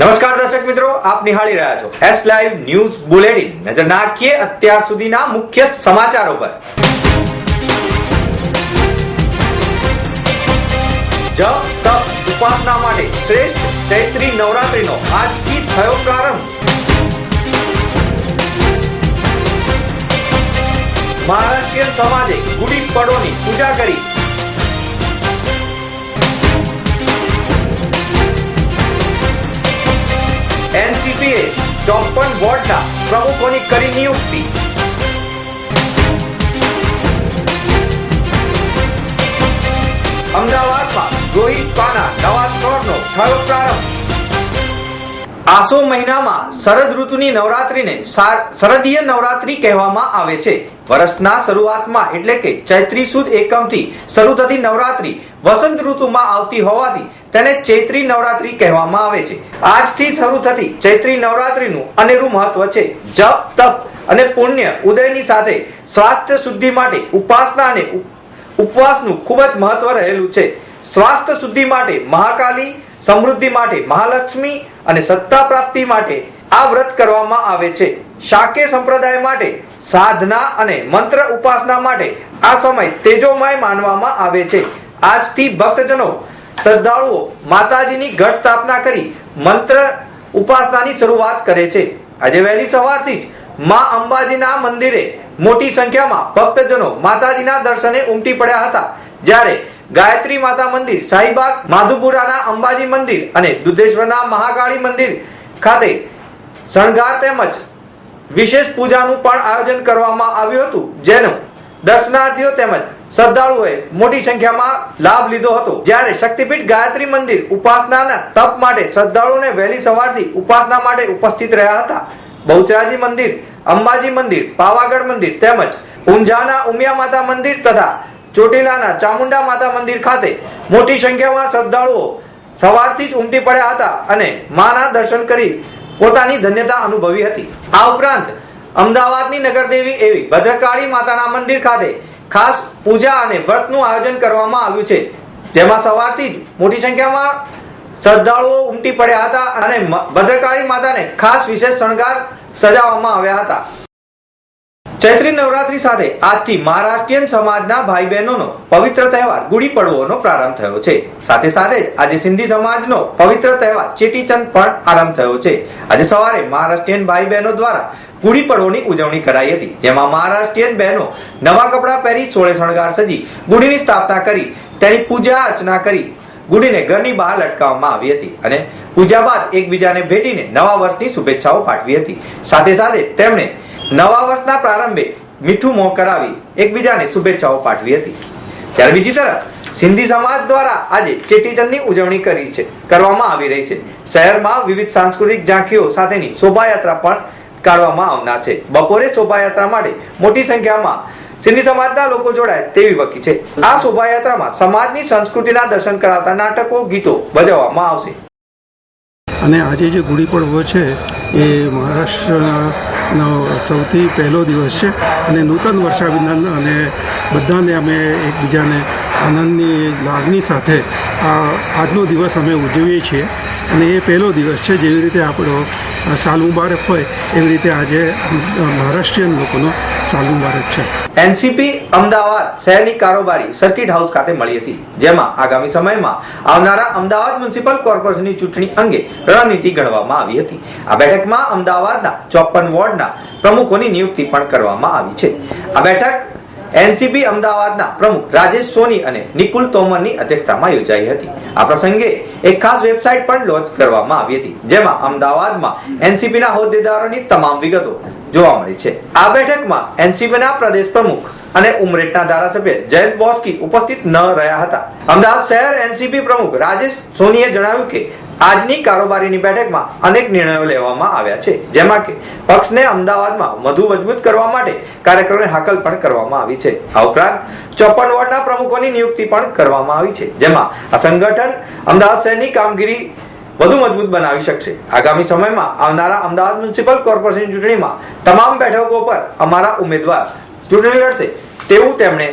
દર્શક મિત્રો, આપ નિહાળી રહ્યા છો એસ લાઈવ ન્યૂઝ બુલેટિન નજર નાખીએ અત્યાર સુધીના મુખ્ય સમાચારો પર. જપ, તપ, ઉપાસના માટે શ્રેષ્ઠ ચૈત્રી નવરાત્રીનો આજથી થયો પ્રારંભ. મહારાષ્ટ્રીયન સમાજે ગુડી પડોની પૂજા કરી એનસીપીએ ચોપન વોર્ડના પ્રમુખોની કરી નિયુક્તિ. અમદાવાદમાં રોહિત પાના નવા સ્ટોરનો થયો પ્રારંભ. આસો મહિનામાં શરદ ઋતુની નવરાત્રીને શરદીય નવરાત્રી કહેવામાં આવે છે. વર્ષના શરૂઆતમાં એટલે કે ચૈત્રી સુદ એકમથી શરૂ થતી નવરાત્રી વસંત ઋતુમાં આવતી હોવાથી તેને ચૈત્રી નવરાત્રી કહેવામાં આવે છે. આજથી શરૂ થતી ચૈત્રી નવરાત્રીનું અનેરું મહત્વ છે. જપ, તપ અને પુણ્ય ઉદયની સાથે સ્વાસ્થ્ય શુદ્ધિ માટે ઉપાસના અને ઉપ- ઉપવાસનું ખૂબ જ મહત્વ રહેલું છે. સ્વાસ્થ્ય શુદ્ધિ માટે મહાકાલી, સમૃદ્ધિ માટે મહાલક્ષ્મી અને સત્તા પ્રાપ્તિ માટે આ વ્રત કરવામાં આવે છે. શાકે સંપ્રદાય માટે સાધના અને મંત્ર ઉપાસના માટે આ સમય તેજોમય માનવામાં આવે છે. આજથી ભક્તજનો શ્રદ્ધાળુઓ માતાજીની ઘટ સ્થાપના કરી મંત્ર ઉપાસનાની શરૂઆત કરે છે. આજે વહેલી સવારથી જ મા અંબાજીના મંદિરે મોટી સંખ્યામાં ભક્તજનો માતાજીના દર્શને ઉમટી પડ્યા હતા. જ્યારે ગાયત્રી માતા મંદિર શાહીબાગ માધુપુરાના અંબાજી મંદિર અને દુધેશ્વરના મહાકાળી મંદિર ખાતે શણગાર તેમજ વિશેષ પૂજાનું પણ આયોજન કરવામાં આવ્યું હતું, જેનું દર્શનાર્થીઓ તેમજ શ્રદ્ધાળુઓએ મોટી સંખ્યામાં લાભ લીધો હતો. જ્યારે શક્તિપીઠ ગાયત્રી મંદિર ઉપાસનાના તપ માટે શ્રદ્ધાળુઓને વહેલી સવારથી ઉપાસના માટે ઉપસ્થિત રહ્યા હતા. બહુચરાજી મંદિર, અંબાજી મંદિર, પાવાગઢ મંદિર તેમજ ઊંઝાના ઉમિયા માતા મંદિર તથા ચોટીલાના ચામુંડા માતા મંદિર ખાતે મોટી સંખ્યામાં શ્રદ્ધાળુઓ સવારથી જ ઉમટી પડ્યા હતા અને માના દર્શન કરી પોતાની ધન્યતા અનુભવી હતી. આ ઉપરાંત, અમદાવાદની નગરદેવી એવી ભદ્રકાળી માતાના મંદિર ખાતે ખાસ પૂજા અને વ્રતનું આયોજન કરવામાં આવ્યું છે. જેમાં સવારથી જ મોટી સંખ્યામાં શ્રદ્ધાળુઓ ઉમટી પડ્યા હતા અને ભદ્રકાળી માતાને ખાસ વિશેષ શણગાર સજાવવામાં આવ્યા હતા. ચૈત્રી નવરાત્રી સાથે આજથી મહારાષ્ટ્રીયન સમાજના ભાઈ બહેનોનો પવિત્ર તહેવાર ગુડી પડવોનો પ્રારંભ થયો છે. સાથે સાથે જ આજે સિંધી સમાજનો પવિત્ર તહેવાર ચેટીચંદ પણ આરંભ થયો છે. આજે સવારે મહારાષ્ટ્રીયન ભાઈ બહેનો દ્વારા ગુડી પડવોની ઉજવણી કરાઈ હતી, જેમાં મહારાષ્ટ્રીયન બહેનો નવા કપડાં પહેરી સોળે શણગાર સજી ગુડીની સ્થાપના કરી, તેની પૂજા અર્ચના કરી, ગુડીને ઘરની બહાર લટકાવવામાં આવી હતી અને પૂજા બાદ એકબીજાને ભેટીને નવા વર્ષની શુભેચ્છાઓ પાઠવી હતી. સાથે સાથે તેમણે નવા વર્ષના પ્રારંભે મીઠું મોં કરાવી એકબીજાને શુભેચ્છાઓ પાઠવી હતી. ત્યારે બીજી તરફ, સિંધી સમાજ દ્વારા આજે ચેટીચંદની ઉજવણી કરી છે, કરવામાં આવી રહી છે. શહેરમાં વિવિધ સાંસ્કૃતિક ઝાંખીઓ સાથેની શોભાયાત્રા પણ કાઢવામાં આવનાર છે. બપોરે શોભાયાત્રા માટે મોટી સંખ્યામાં સિંધી સમાજના લોકો જોડાય તેવી વકી છે. આ શોભાયાત્રામાં સમાજની સંસ્કૃતિના દર્શન કરાવતા નાટકો, ગીતો ભજવવામાં આવશે. અને આજે જે ગુડી પડવો છે, એ મહારાષ્ટ્રનો સૌથી પહેલો દિવસ છે અને નૂતન વર્ષાભિનંદન અને બધાને અમે એકબીજાને આનંદની લાગણી સાથે આ આજનો દિવસ અમે ઉજવીએ છીએ. અને એ પહેલો દિવસ છે જેવી રીતે આપણો સાલ મુબારક હોય એવી રીતે આજે મહારાષ્ટ્રીયન લોકોનો સાલ છે. એનસીપી, અમદાવાદ શહેરની કારોબારી સર્કિટ હાઉસ ખાતે મળી હતી, જેમાં આગામી સમયમાં આવનારા અમદાવાદ મ્યુનિસિપલ કોર્પોરેશનની ચૂંટણી અંગે રણનીતિ ઘડવામાં આવી હતી. આ બેઠકમાં અમદાવાદના ચોપન વોર્ડના પ્રમુખોની નિયુક્તિ પણ કરવામાં આવી છે. આ બેઠક એનસીપી અમદાવાદના પ્રમુખ રાજેશ સોની અને નિકુલ તોમરની અધ્યક્ષતામાં યોજાઈ હતી. આ પ્રસંગે એક ખાસ વેબસાઇટ પણ લોન્ચ કરવામાં આવી હતી, જેમાં અમદાવાદમાં એનસીબીના હોદ્દેદારોની તમામ વિગતો જોવા મળી છે. આ બેઠકમાં એનસીબીના પ્રદેશ પ્રમુખ અને ઉમરેઠના ધારાસભ્ય જયંત બોસ્કી ઉપસ્થિત ન રહ્યા હતા. અમદાવાદ શહેર એનસીપી પ્રમુખ રાજેશ સોનીએ જણાવ્યું કે આજની કારોબારીની બેઠકમાં અનેક નિર્ણયો લેવામાં આવ્યા છે. જેમાં કે પક્ષને અમદાવાદમાં વધુ મજબૂત કરવા માટે કાર્યક્રમોને હાકલ પણ કરવામાં આવી છે. આ ઉપરાંત ચોપન વોર્ડના પ્રમુખોની નિયુક્તિ પણ કરવામાં આવી છે. જેમાં આ સંગઠન અમદાવાદ શહેરની કામગીરી વધુ મજબૂત બનાવી શકશે. આગામી સમયમાં આવનારા અમદાવાદ મ્યુનિસિપલ કોર્પોરેશન ચૂંટણીમાં તમામ બેઠકો પર અમારા ઉમેદવાર ચૂંટણી લડશે તેવું તેમણે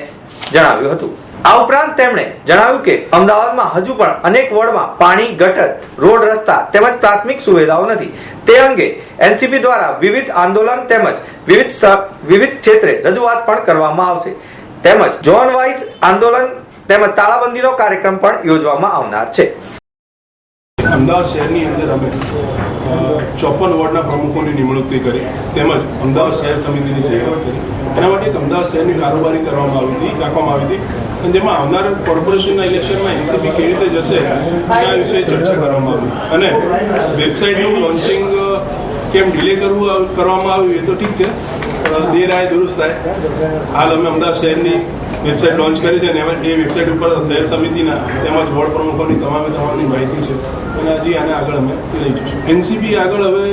જણાવ્યું હતું. આ ઉપરાંત તેમણે જણાવ્યું કે અમદાવાદમાં હજુ પણ અનેક વોર્ડમાં પાણી, ગટર, રોડ રસ્તા તેમજ પ્રાથમિક સુવિધાઓ નથી. તે અંગે એનસીપી દ્વારા વિવિધ આંદોલન તેમજ વિવિધ વિવિધ ક્ષેત્રે રજૂઆત પણ કરવામાં આવશે. તેમજ ઝોન વાઇઝ આંદોલન તેમજ તાળાબંધીનો કાર્યક્રમ પણ યોજવામાં આવનાર છે. અમદાવાદ શહેરની અંદર અમે ચોપન વોર્ડના પ્રમુખોની નિમણૂક કરી, તેમજ અમદાવાદ શહેર સમિતિની જાહેરાત કરી. એના માટે એક અમદાવાદ શહેરની કારોબારી કરવામાં આવી હતી, રાખવામાં આવી હતી. અને જેમાં આવનાર કોર્પોરેશનના ઇલેક્શનમાં એનસીપી કેવી રીતે જશે, એના વિશે ચર્ચા કરવામાં આવી. અને વેબસાઇટનું લોન્ચિંગ કેમ ડિલે કરવું કરવામાં આવ્યું એ તો ઠીક છે. દેર આય દુરુસ્ત થાય. હાલ અમે અમદાવાદ શહેરની વેબસાઇટ લોન્ચ કરી છે અને એમાં એ વેબસાઇટ ઉપર શહેર સમિતિના તેમજ બોર્ડ પ્રમુખોની તમામે તમામની માહિતી છે અને હજી આને આગળ અમે લઈ જઈશું. એનસીપી આગળ હવે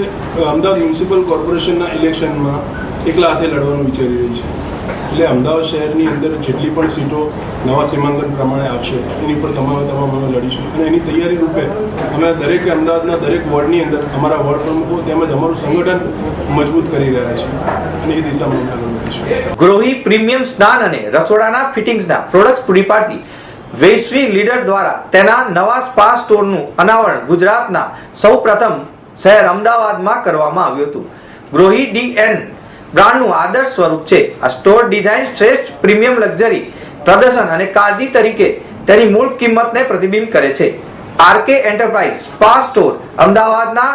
અમદાવાદ મ્યુનિસિપલ કોર્પોરેશનના ઇલેક્શનમાં એકલા હાથે લડવાનું વિચારી રહી છે. એટલે અમદાવાદ શહેરની અંદર જેટલી પણ સીટો નવા સીમાંકન પ્રમાણે આવશે, એની પર તમામે તમામ અમે લડીશું. અને એની તૈયારી રૂપે અમે દરેક અમદાવાદના દરેક વોર્ડની અંદર અમારા વોર્ડ પ્રમુખો તેમજ અમારું સંગઠન મજબૂત કરી રહ્યા છે. અને એ દિશામાં અમે વધીશું ગૃહી પ્રીમિયમ સ્નાન અને રસોડાના ફિટિંગ્સના પ્રોડક્ટ્સ પૂરી પાડતી વૈશ્વિક લીડર દ્વારા તેના નવા સ્પા સ્ટોરનું અનાવરણ ગુજરાતના સૌ પ્રથમ શહેર અમદાવાદમાં કરવામાં આવ્યું હતું. ગ્રોહી ડી એન બ્રાન્ડનું આદર્શ સ્વરૂપ છે. આ સ્ટોર ડિઝાઇન શ્રેષ્ઠ, પ્રીમિયમ લક્ઝરી પ્રદર્શન અને કાળજી તરીકે તેની મૂળ કિંમતને પ્રતિબિંબ કરે છે. R K enterprise spa store અમદાવાદના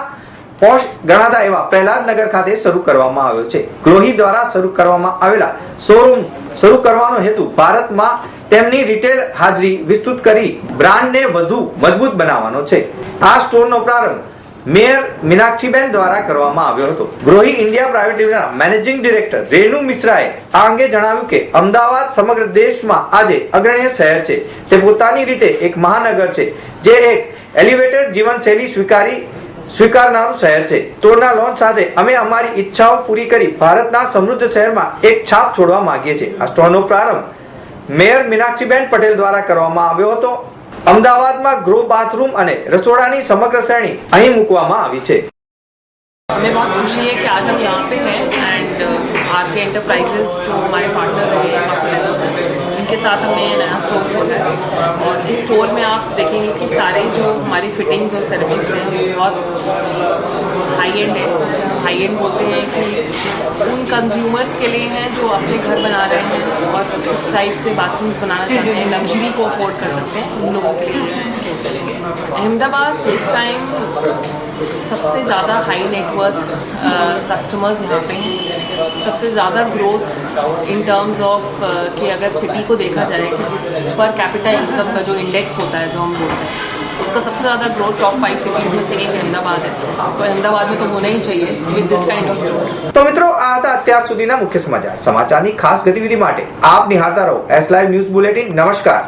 પોશ ગણાતા એવા પ્રહલાદનગર ખાતે શરૂ કરવામાં આવ્યો છે. ગ્રોહી દ્વારા શરૂ કરવામાં આવેલા શોરૂમ શરૂ કરવાનો હેતુ ભારતમાં તેમની રિટેલ હાજરી વિસ્તૃત કરી બ્રાન્ડને વધુ મજબૂત બનાવવાનો છે. આ સ્ટોરનો પ્રારંભ મેયર મીનાક્ષીબેન દ્વારા કરવામાં આવ્યો હતો. ગ્રોહી ઇન્ડિયા પ્રાઇવેટ લિમિટેડના મેનેજિંગ ડિરેક્ટર રેણુ મિશ્રાએ આ અંગે જણાવ્યું કે અમદાવાદ સમગ્ર દેશમાં આજે અગ્રણીય શહેર છે. તે પોતાની રીતે એક મહાનગર છે, જે એક એલિવેટેડ જીવનશૈલી સ્વીકારી સ્વીકારનારું શહેર છે સ્ટોરના લોન્ચ સાથે અમે અમારી ઈચ્છાઓ પૂરી કરી ભારતના સમૃદ્ધ શહેરમાં એક છાપ છોડવા માંગીએ છીએ આ સ્ટોરનો પ્રારંભ મેયર મીનાક્ષીબેન પટેલ દ્વારા કરવામાં આવ્યો હતો અમદાવાદમાં ગૃહ બાથરૂમ અને રસોડાની સમગ્ર શ્રેણી અહીં મૂકવામાં આવી છે हमें बहुत खुशी है कि आज हम यहाँ पे हैं एंड आर के एंटरप्राइजेज जो हमारे पार्टनर रहे हैं काफ़ी टाइम से उनके साथ हमने ये नया स्टोर खोला है और इस स्टोर में आप देखेंगे कि सारे जो हमारी फिटिंग्स और सर्विस हैं वो बहुत हाई एंड है जैसे हम हाई एंड बोलते हैं कि उन कंज्यूमर्स के लिए हैं जो अपने घर बना रहे हैं और उस टाइप के बाथरूम्स बनाना चाहते हैं लग्जरी को अफोर्ड कर सकते हैं उन लोगों के लिए स्टोर करेंगे अहमदाबाद इस टाइम सबसे ज़्यादा हाई नेटवर्थ कस्टमर्स यहाँ पे हैं। सबसे ज़्यादा ग्रोथ इन टर्म्स ऑफ़ कि अगर सिटी को देखा जाए कि जिस पर कैपिटल इनकम का जो इंडेक्स होता है, जो हम बोलते हैं उसका सबसे ज़्यादा ग्रोथ टॉप फाइव सिटीज़ में से एक अहमदाबाद है तो अहमदाबाद में तो होना ही चाहिए with this kind of store તો મિત્રો આ હતા અત્યાર સુધીના મુખ્ય સમાચાર સમાચારની ખાસ ગતિવિધિ માટે આપ નિહાળતા રહો એસ લાઈવ ન્યૂઝ બુલેટિન નમસ્કાર